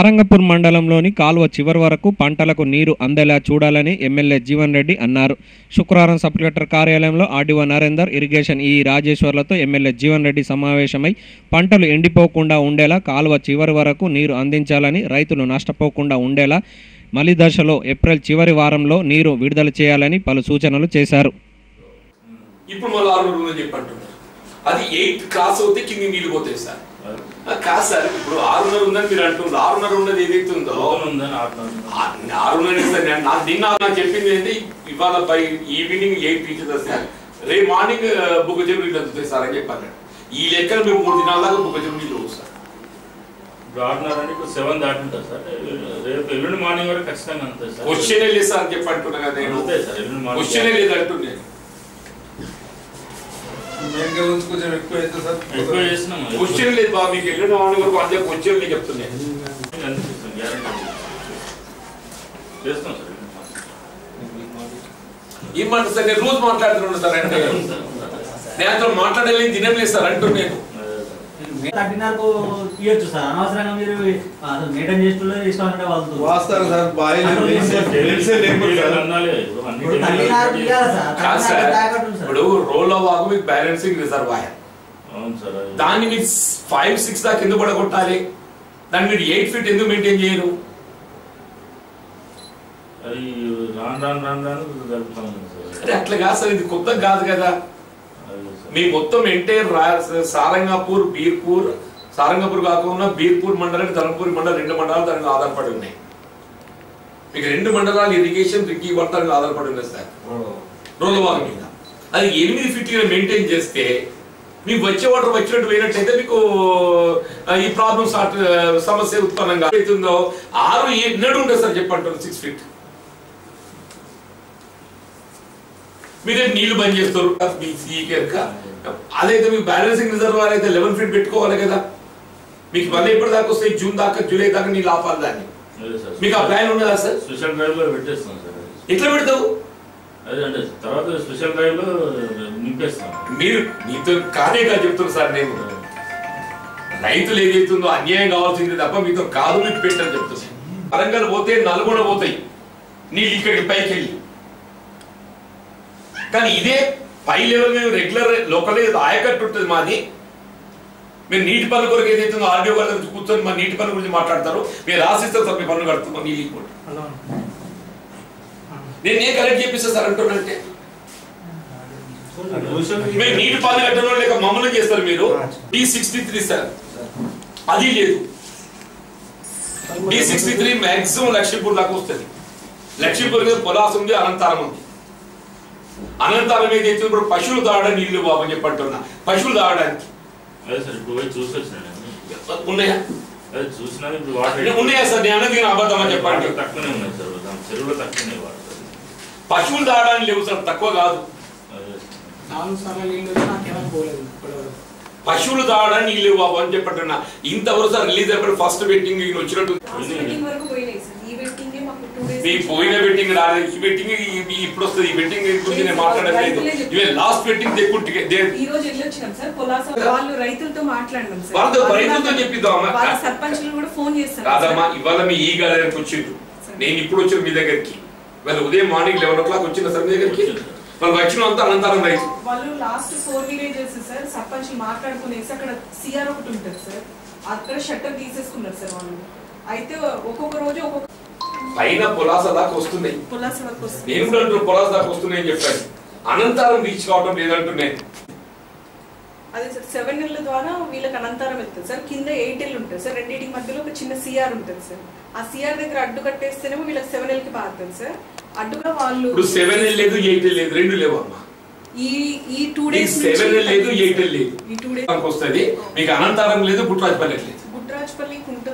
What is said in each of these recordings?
అరంగపూర్ మండలంలోని కాలువ చివరి వరకు పంటలకు నీరు అందేలా చూడాలని ఎమ్మెల్యే జీవన్ రెడ్డి అన్నారు. శుక్రవారం సబ్ కలెక్టర్ కార్యాలయంలో ఆర్డీఓ నరేందర్ ఇరిగేషన్ ఈ రాజేశ్వర్లతో ఎమ్మెల్యే జీవన్ రెడ్డి సమావేశమై పంటలు ఎండిపోకుండా ఉండేలా కాలువ చివరి వరకు నీరు అందించాలని రైతులు నష్టపోకుండా ఉండేలా మలి దశలో ఏప్రిల్ చివరి వారంలో నీరు విడుదల చేయాలని పలు సూచనలు చేశారు. ఇప్పుడు మళ్ళీ అది ఎయిత్ క్లాస్ అవుతే కింది నీళ్ళు పోతాయి సార్. కాదు సార్ ఇప్పుడు ఆరున్నర ఉందని మీరు అంటున్నారు. ఆరున్నర ఉన్నది ఏదైతే ఉందో ఆరున్నర సార్ నేను నా- నిన్న నాకు చెప్పింది ఏంటి? ఇవాళ by evening eight teachers sir రేపు మార్నింగ్ బుక్ చెరువు నీళ్ళు అందుతాయి సార్ అని చెప్పాను ఈ లెక్కన మేము మూడు దినాల దాకా బుక్ చెరువు నీళ్ళు సార్. ఇప్పుడు ఆడుతున్నారంటే ఇప్పుడు సెవెన్ దాటుంటారు సార్. రేపు ఎల్లుండి మార్నింగ్ వరకు ఖచ్చితంగా అంతే సార్. క్వశ్చనే లేదు సార్ అని చెప్పి అంటున్నా కదా నేను. క్వశ్చనే లేదు అంటున్నాను ఇంకా కొంచెం కొంచెం ఎక్కువ అవుతుంది సార్ ఎక్కువ చేసినాం క్వశ్చన్ లేదు బాబు మీకు ఎల్లుండి మార్నింగ్ వరకు అంతే క్వశ్చన్ లేదు అనిపిస్తుంది గ్యారెంటీ చేస్తాం సార్ నేను రోజు మాట్లాడుతున్నాను సార్ అంటే. నేను అతను మాట్లాడలేని దినం లేదు సార్ అంటున్నాను అదే థర్టీన్నరకు ఇవ్వచ్చు సార్. అనవసరంగా మీరు అసలు మెయింటైన్ చేస్తున్నారు ఇష్టం అంటే వాళ్ళు వాస్తవం సార్ బాయ్ ఇప్పుడు రోల్ వాగు మీకు బ్యాలెన్సింగ్ రిజర్వాయర్. అవును సార్ అది. దాన్ని మీరు ఫైవ్ సిక్స్ దాకా ఎందుకు పడగొట్టాలి? దాన్ని మీరు ఎయిట్ ఫీట్ ఎందుకు మెయింటైన్ చేయరు? అది రాను రాను రాను రాను జరుపుతాం సార్. అరే అట్లా కాదు సార్ ఇది కొత్త కాదు కదా. మీ మొత్తం ఎంటైర్ సారంగాపూర్ బీర్పూర్ సారంగపూర్ కాకుండా బీర్పూర్ మండలం ధర్మపూర్ మండలం రెండు మండలాలు దానికి ఆధారపడి ఉన్నాయి. మీకు రెండు మండలాలు ఇరిగేషన్ రిక్కీ వర్తానికి ఆధారపడి ఉన్నాయి సార్. రోలవాగ్ మీద. అది ఎనిమిది ఫీట్లుగా మెయింటైన్ చేస్తే మీకు వచ్చే వాటర్ వచ్చినట్టు పోయినట్లయితే మీకు ఈ ప్రాబ్లం సమస్య ఉత్పన్నంగా అవుతుందో? ఆరు ఎన్నడు ఉంటుంది సార్ చెప్పంటారు సిక్స్ ఫీట్ మీరే నీళ్ళు బంద్ చేస్తారు. మీ సీ కనుక అదైతే మీకు బ్యాలెన్సింగ్ రిజర్వాయర్ అయితే లెవెన్ ఫీట్ పెట్టుకోవాలి కదా. మీకు మళ్ళీ ఎప్పటి దాకా వస్తాయి? జూన్ దాకా జూలై దాకా నీళ్ళు ఆపాలి దాన్ని. మీకు ఆ ప్లాన్ ఉన్నదా సార్? స్పెషల్ డ్రైవ్లో పెట్టేస్తాం సార్. ఎట్లా పెడతావు? అదే తర్వాత స్పెషల్ డ్రైవ్లో నింపేస్తాం. మీరు మీతో కాదే కాదు చెప్తున్నారు సార్ నేను. రైతులు ఏదైతుందో అన్యాయం కావాల్సింది తప్ప మీతో కాదు మీకు పెట్టని చెప్తున్నాను వరంగల్ పోతే నల్గొండ పోతాయి. నీళ్ళు ఇక్కడికి పైకి వెళ్ళి కానీ ఇదే పై లెవెల్ మేము రెగ్యులర్ లోకల్ ఆయకట్టు ఉంటుంది మాది. మీరు నీటి పనుల కొరకు ఏదైతుందో ఆర్డీఓ గారి కూర్చొని మా నీటి పనుల గురించి మాట్లాడతారు. మీరు రాసిస్తారు సార్ మీ పనులు కడుతున్నాం నీళ్ళు ఇవ్వండి నేను నేను కరెక్ట్ చేపిస్తా సార్ అంటున్నంటే? మీరు నీటి పాలు కట్టడం లేక మమ్మల్ని చేస్తారు మీరు. D sixty three sir. అది లేదు. D sixty three maximum Laxmipur దాకా వస్తుంది. లక్ష్మీపూర్ మీద పొలాస్ ఉంది అనంతారం ఉంది. అనంతారం ఏదైతే ఇప్పుడు పశువులు తాగడం నీళ్ళు బాబు అని చెప్పంటున్నా పశువులు తాగడానికి ఉన్నాయా? సార్? నేను అన్నది నేను అబద్ధం అని చెప్పండి. పశువులు తాగడానికి లేవు సార్ తక్కువ కాదు. పశువులు తాగడానికి నీళ్ళు బాబు అని చెప్పంటున్నా ఇంతవరకు సార్ రిలీజ్ అయిపోయి ఫస్ట్ వెట్టింగ్ వచ్చినట్టు లాస్ట్ మీటింగ్ వరకు పోయినాయి సార్ ఈ వెట్టింగ్ మాకు టూ డేస్ మీ పోయిన వెట్టింగ్ రాలేదు ఈ వెట్టింగ్ ఇప్పుడు వస్తుంది ఈ వెట్టింగ్ గురించి నేను మాట్లాడలేదు ఇవే లాస్ట్ తెక్కుంటే ఈ రోజు వెళ్ళొచ్చినాం సార్. పొలాస వాళ్ళు రైతులతో మాట్లాడినాం సార్. వాళ్ళతో రైతులతో చెప్పిద్దామా? వాళ్ళ సర్పంచ్లు కూడా ఫోన్ చేస్తారు కాదమ్మా ఇవాళ మీ ఈ గారికి వచ్చిండ్రు. నేను ఇప్పుడు వచ్చాను మీ దగ్గరికి. వాళ్ళు ఉదయం మార్నింగ్ లెవెన్ ఓ క్లాక్ వచ్చిన సార్ మీ దగ్గరికి? వాళ్ళు వచ్చిన అంతా అనంతరం రైతు. వాళ్ళు last four villages sir sarpanch మాట్లాడుకునేసి అక్కడ సిఆర్ ఒకటి ఉంటుంది సార్. అక్కడ షట్టర్ తీసేసుకున్నారు సార్ వాళ్ళు. అయితే ఒక్కొక్క రోజు ఒక్కొక్క పైన పొలాస దాకా వస్తున్నాయి. నేను కూడా అంటున్నా పొలాస దాకా వస్తున్నాయని చెప్పాను అనంతరం రీచ్ కావడం లేదంటున్నాయి. అదే సార్ సెవెన్ నెలల ద్వారా వీళ్ళకి అనంతరం వెళ్తుంది సార్. కింద ఎయిట్ ఎల్ ఉంటుంది సార్. రెండింటికి మధ్యలో ఒక చిన్న సిఆర్ ఉంటుంది సార్. ఆ సిఆర్ దగ్గర అడ్డు కట్టేస్తేనేమో వీళ్ళకి సెవెన్ ఎల్కి పారుతుంది సార్. అడ్డుగా వాళ్ళు ఇప్పుడు సెవెన్ లేదు ఎయిట్ లేదు రెండు లేవు అమ్మా. ఈ ఈ టూ డేస్ సెవెన్ లేదు ఎయిట్ లేదు. ఈ టూ డేస్ వస్తుంది. మీకు అనంతరం లేదు గుట్రాజపల్లి లేదు. గుట్రాజ్పల్లి కుంట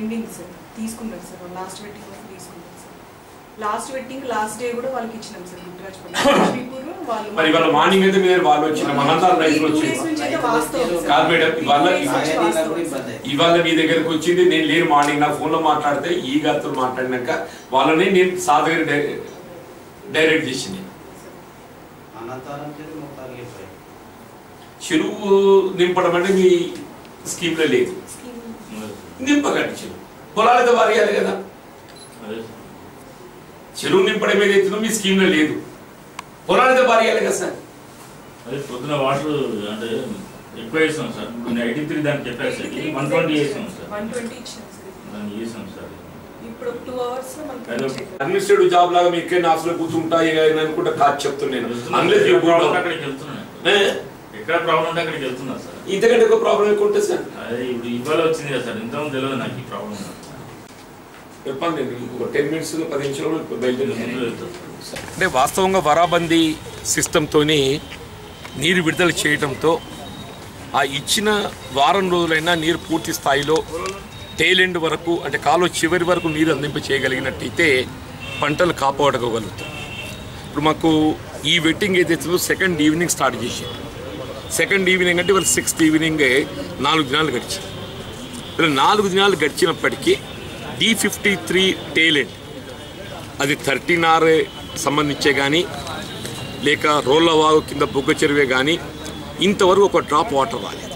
నిండింది సార్ తీసుకున్నారు సార్ లాస్ట్ వెట్టింగ్ వరకు తీసుకున్నారు sir. Last wetting last day కూడా వాళ్ళకి ఇచ్చినాం సార్ వాళ్ళు మరి ఇవాళ మార్నింగ్ అయితే మీరు వాళ్ళు వచ్చిన అనంతరం ఈ రైతులు వచ్చింది. కాదు మేడం ఇవాళ మీ దగ్గరకు వచ్చింది నేను లేని మార్నింగ్ నా ఫోన్లో మాట్లాడితే ఈ గారితో మాట్లాడినాక వాళ్ళని నేను సాధగా డైరెక్ట్ చేసింది. అనంతరం చెరువు నింపడం అంటే మీ స్కీమ్లో లేదు. నింపకండి చెరువు పొలాలైతే వారియాలి కదా. చెరువు నింపడం ఏదైతుందో మీ స్కీమ్లో లేదు. పొలాలైతే వారియాలి కదా సార్. అదే పొద్దున వాటర్ అంటే ఎక్కువ వేసాం సార్. ఇప్పుడు ఎయిటీ త్రీ దానికి చెప్పారు సార్. వన్ ట్వంటీ వేసాం సార్. దాన్ని చేసాం సార్. అడ్మినిస్ట్రేటివ్ జాబ్ లాగా మీకు ఎక్కడ ఆఫీసులో కూర్చుంటా అనుకుంటా కాదు చెప్తున్నాను అన్లెస్ అక్కడికి వెళ్తున్నాను? ఎక్కడ ప్రాబ్లం ఉంటే అక్కడికి వెళ్తున్నా సార్. ఇంతకంటే ఎక్కువ ప్రాబ్లం ఎక్కువ ఉంటుంది సార్? అదే ఇప్పుడు ఇవాళ వచ్చింది కదా సార్. ఇంతకుముందు తెలియదు నాకు ఈ ప్రాబ్లం చెప్పండి ఇంకొక టెన్ మినిట్స్ పది నిమిషాలు బయలుదేరి ముందు వెళ్తాను సార్. అంటే వాస్తవంగా వరాబందీ సిస్టంతోని నీరు విడుదల చేయడంతో ఆ ఇచ్చిన వారం రోజులైనా నీరు పూర్తి స్థాయిలో టేలెండ్ వరకు అంటే కాలువ చివరి వరకు నీరు అందింప చేయగలిగినట్టయితే పంటలు కాపాడుకోగలుగుతాం ఇప్పుడు మాకు ఈ వెట్టింగ్ ఏదైతుందో సెకండ్ ఈవినింగ్ స్టార్ట్ చేసింది. సెకండ్ ఈవినింగ్ అంటే వాళ్ళు సిక్స్త్ ఈవినింగ్ నాలుగు దినాలు గడిచింది ఇలా నాలుగు దినాలు గడిచినప్పటికీ D fifty three tail end అది థర్టీన్ ఆర్ సంబంధించే కానీ లేక రోళ్ళవాగు కింద బొగ్గ చెరువే కానీ ఇంతవరకు ఒక డ్రాప్ వాటర్ రాలేదు.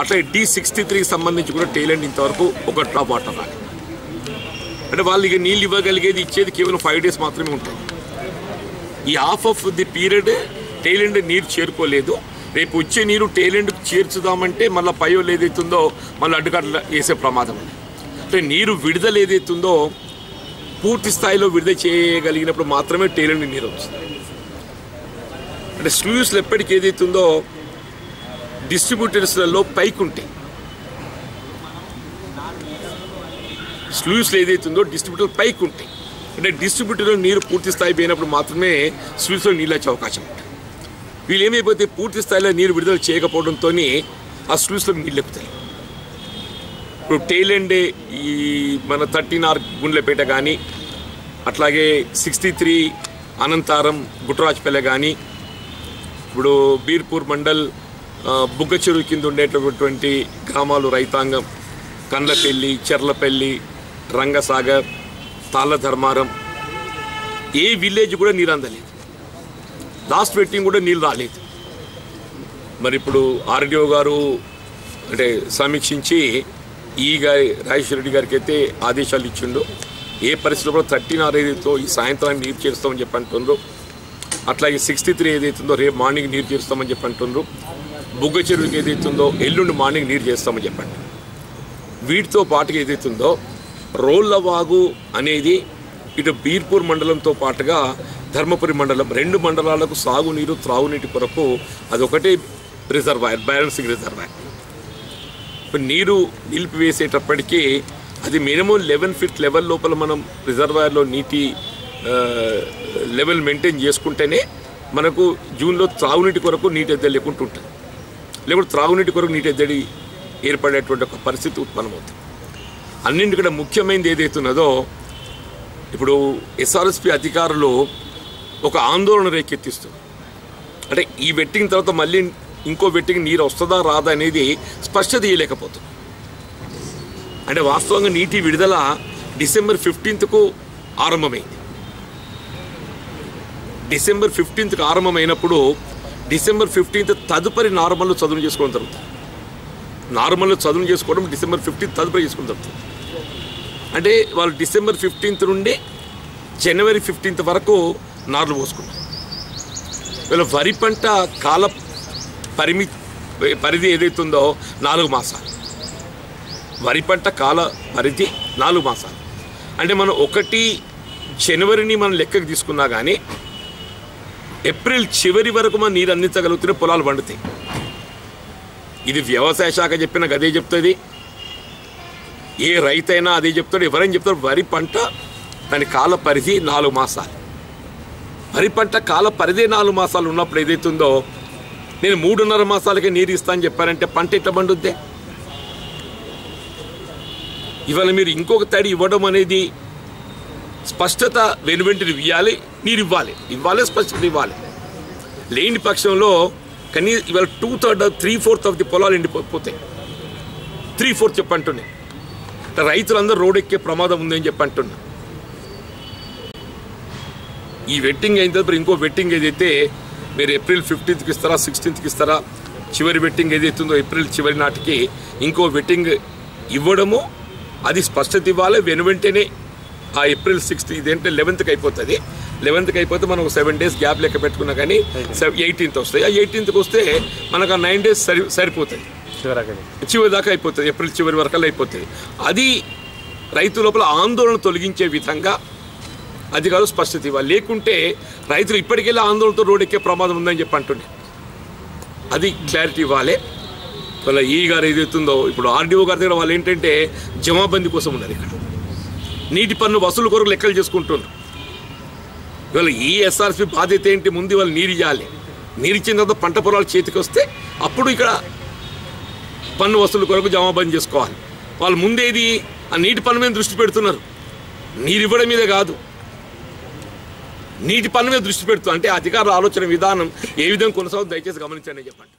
అట్లా డి సిక్స్టీ త్రీకి సంబంధించి కూడా టేలెంట్ ఇంతవరకు ఒక డ్రాప్ వాటర్ రాలేదు. అంటే వాళ్ళు ఇక నీళ్ళు ఇవ్వగలిగేది ఇచ్చేది కేవలం ఫైవ్ డేస్ మాత్రమే ఉంటుంది ఈ half of the period tail end నీరు చేరుకోలేదు. రేపు వచ్చే నీరు టైలెండ్ చేర్చుదామంటే మళ్ళీ పయోలు ఏదైతుందో మళ్ళీ అడ్డుకట్ల వేసే ప్రమాదం. ఉంది అంటే నీరు విడుదల ఏదైతుందో పూర్తి స్థాయిలో విడుదల చేయగలిగినప్పుడు మాత్రమే టైలెండ్ నీరు వస్తుంది. అంటే స్లూస్లు ఎప్పటికి ఏదైతుందో డిస్ట్రిబ్యూటర్స్లలో పైకి ఉంటాయి. స్లూస్లు ఏదైతుందో డిస్ట్రిబ్యూటర్ పైకి ఉంటాయి. అంటే డిస్ట్రిబ్యూటర్లో నీరు పూర్తి స్థాయి పోయినప్పుడు మాత్రమే స్లూస్లో నీళ్ళు వచ్చే అవకాశం ఉంటుంది. వీళ్ళు ఏమైపోతే పూర్తి స్థాయిలో నీరు విడుదల చేయకపోవడంతో ఆ స్లూస్లో నీళ్ళు ఎక్కుతాయి ఇప్పుడు టైలెండ్ ఈ మన థర్టీన్ ఆర్ గుండ్లపేట కానీ అట్లాగే సిక్స్టీ త్రీ అనంతారం గుట్రాజ్పల్లె కానీ ఇప్పుడు బీర్పూర్ మండల్ బుగ్గ చెరువు కింద ఉండేటటువంటి గ్రామాలు రైతాంగం కండ్లపల్లి చెర్లపల్లి రంగసాగర్ తాళ్ళ ధర్మారం ఏ విలేజ్ కూడా నీరు అందలేదు. లాస్ట్ వెట్టింగ్ కూడా నీళ్ళు రాలేదు. మరి ఇప్పుడు ఆర్డీఓ గారు అంటే సమీక్షించి ఈ గారి రాజేశ్వర రెడ్డి గారికి అయితే ఆదేశాలు ఇచ్చిండు. ఏ పరిస్థితిలో కూడా థర్టీన్ ఆర్ ఏదైతే ఈ సాయంత్రానికి నీరు చేస్తామని చెప్పి అంటుండ్రు. అట్లాగే సిక్స్టీ త్రీ ఏదైతుందో రేపు మార్నింగ్ నీరు చేస్తామని చెప్పి అంటుండ్రు. బుగ్గ చెరువుకి ఏదైతుందో ఎల్లుండి మార్నింగ్ నీరు చేస్తామని చెప్పండి వీటితో పాటుగా ఏదైతుందో రోళ్ళవాగు అనేది ఇటు బీర్పూర్ మండలంతో పాటుగా ధర్మపురి మండలం రెండు మండలాలకు సాగునీరు త్రాగునీటి కొరకు అదొకటే రిజర్వాయర్ బ్యాలెన్సింగ్ రిజర్వాయర్ ఇప్పుడు నీరు నిలిపివేసేటప్పటికీ అది మినిమం లెవెన్ ఫీట్ లెవెల్ లోపల మనం రిజర్వాయర్లో నీటి లెవెల్ మెయింటైన్ చేసుకుంటేనే మనకు జూన్లో త్రాగునీటి కొరకు నీటి ఎద్దడి లేకుండా ఉంటుంది. లేకుంటే త్రాగునీటి కొరకు నీటి ఎద్దడి ఏర్పడేటువంటి ఒక పరిస్థితి ఉత్పన్నమవుతుంది. అన్నింటికంటే ముఖ్యమైనది ఏదైతున్నదో ఇప్పుడు ఎస్ఆర్ఎస్పి అధికారులు ఒక ఆందోళన రేకెత్తిస్తుంది. అంటే ఈ వెట్టింగ్ తర్వాత మళ్ళీ ఇంకో వెట్టింగ్ నీరు వస్తుందా రాదా అనేది స్పష్టత ఇవ్వలేకపోతుంది అంటే వాస్తవంగా నీటి విడుదల డిసెంబర్ ఫిఫ్టీన్త్కు ఆరంభమైంది. డిసెంబర్ ఫిఫ్టీన్త్కి ఆరంభమైనప్పుడు డిసెంబర్ ఫిఫ్టీన్త్ తదుపరి నార్మల్లో చదువు చేసుకోవడం జరుగుతుంది. నార్మల్లో చదువు చేసుకోవడం డిసెంబర్ ఫిఫ్టీన్త్ తదుపరి చేసుకోవడం జరుగుతుంది. అంటే వాళ్ళు డిసెంబర్ ఫిఫ్టీన్త్ నుండి జనవరి ఫిఫ్టీన్త్ వరకు నార్లు పోసుకున్నారు వీళ్ళ వరి పంట కాల పరిమి పరిధి ఏదైతుందో నాలుగు మాసాలు. వరి పంట కాల పరిధి నాలుగు మాసాలు. అంటే మనం ఒకటి జనవరిని మనం లెక్కకు తీసుకున్నా కానీ ఏప్రిల్ చివరి వరకు మనం నీరు అందించగలుగుతున్న పొలాలు పండుతాయి. ఇది వ్యవసాయ శాఖ చెప్పిన అదే చెప్తుంది. ఏ రైతైనా అదే చెప్తాడు. ఎవరైనా చెప్తారు వరి పంట దాని కాల పరిధి నాలుగు మాసాలు. వరి పంట కాల పరిధి నాలుగు మాసాలు ఉన్నప్పుడు ఏదైతుందో నేను మూడున్నర మాసాలకే నీరు ఇస్తా అని చెప్పారంటే పంట ఎట్లా పండుద్దే? ఇవాళ మీరు ఇంకొక తడి ఇవ్వడం అనేది స్పష్టత వెనువెంటనే ఇవ్వాలి నీరు ఇవ్వాలి. ఇవ్వాలి స్పష్టత ఇవ్వాలి. లేని పక్షంలో కనీ ఇవాళ two third three fourth of the పొలాలు ఎండిపోతాయి. త్రీ ఫోర్త్ చెప్పంటున్నాయి రైతులందరూ రోడ్ ఎక్కే ప్రమాదం ఉందని చెప్పంటున్నా. ఈ వెట్టింగ్ అయిన తర్వాత ఇంకో వెట్టింగ్ ఏదైతే మీరు ఏప్రిల్ ఫిఫ్టీన్త్కి ఇస్తారా సిక్స్టీన్త్కి ఇస్తారా చివరి వెట్టింగ్ ఏదైతుందో ఏప్రిల్ చివరి నాటికి ఇంకో వెట్టింగ్ ఇవ్వడము అది స్పష్టత ఇవ్వాలి. వెను వెంటనే ఆ ఏప్రిల్ సిక్స్త్ ఇదేంటే లెవెన్త్కి అయిపోతుంది. లెవెన్త్కి అయిపోతే మనం సెవెన్ డేస్ గ్యాప్ లెక్క పెట్టుకున్నా కానీ ఎయిటీన్త్ వస్తాయి. ఆ ఎయిటీన్త్కి వస్తే మనకు ఆ నైన్ డేస్ సరి సరిపోతుంది. చివరి దాకా అయిపోతుంది. ఏప్రిల్ చివరి వరకు అయిపోతుంది. అది రైతు లోపల ఆందోళన తొలగించే విధంగా అధికారులు స్పష్టత ఇవ్వాలి. లేకుంటే రైతులు ఇప్పటికెళ్ళి ఆందోళనతో రోడ్ ఎక్కే ప్రమాదం ఉందని చెప్పి అంటుండే. అది క్లారిటీ ఇవ్వాలి. వాళ్ళ ఈ గారు ఏదైతుందో ఇప్పుడు ఆర్డీఓ గారి దగ్గర వాళ్ళు ఏంటంటే జమాబందీ కోసం ఉన్నారు ఇక్కడ. నీటి పన్ను వసూలు కొరకు లెక్కలు చేసుకుంటున్నారు ఇవాళ ఈ ఎస్ఆర్పి బాధ్యత ఏంటి? ముందు వాళ్ళు నీరు ఇవ్వాలి నీరు ఇచ్చిన తర్వాత పంట పొలాలు చేతికి వస్తే అప్పుడు ఇక్కడ పన్ను వసూలు కొరకు జమాబందీ చేసుకోవాలి. వాళ్ళు ముందేది ఆ నీటి పన్ను మీద దృష్టి పెడుతున్నారు. నీరు ఇవ్వడం మీద కాదు. నీటి పన్ను మీద దృష్టి పెడుతూ అంటే అధికారుల ఆలోచన విధానం ఏ విధంగా కొనసాగుతుంది దయచేసి గమనించండి చెప్పండి.